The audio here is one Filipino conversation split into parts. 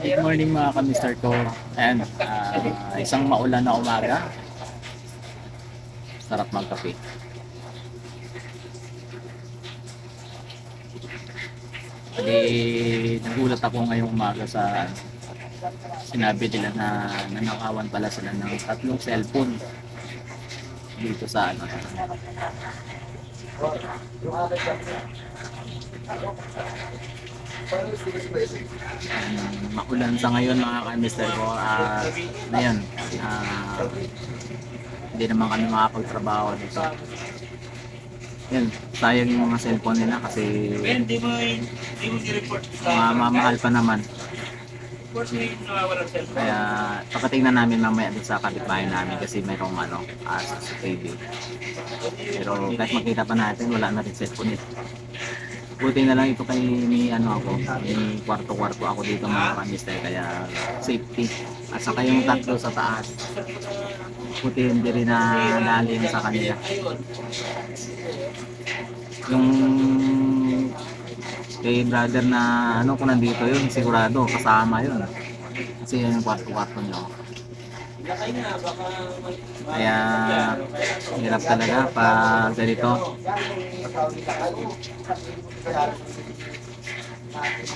Good morning mga kamister ko. Ayan, ah, isang maulan na umaga. Sarap magkape. Hindi, nagulat ako ngayong umaga sa sinabi nila na nanakawan pala sila ng tatlong cellphone dito sa ano. Makulan sa ngayon mga kamister ko. At ngayon ah, hindi naman kami makapagtrabaho dito. Yun sayang yung mga cellphone nila kasi mga sa... mamahal pa naman. Kaya papatingnan namin mamaya dun sa kapitbahay namin kasi mayroong ano uh, CCTV pero kahit makita pa natin wala na rin cellphone nito buti na lang ito kay ni ano ako ni kwarto-kwarto ako dito mga kamister kaya safety. At saka yung tatlo sa taas buti hindi rin na lalim sa kanila. Yung kay brother na ano kung nandito yun sigurado kasama yun. Kasi yun yung kwarto-kwarto nyo kaya hirap talaga pag ganito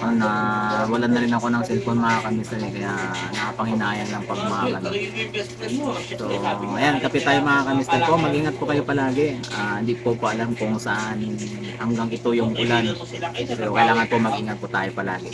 ano, na wala na rin ako ng cellphone mga kamister eh, kaya nakapanghinayang lang pag mga ganun. So, ayan, kapit tayo mga kamister ko. Mag-ingat po kayo palagi. Ah, hindi po po alam kung saan hanggang ito yung ulan. Pero kailangan po mag-ingat po tayo palagi.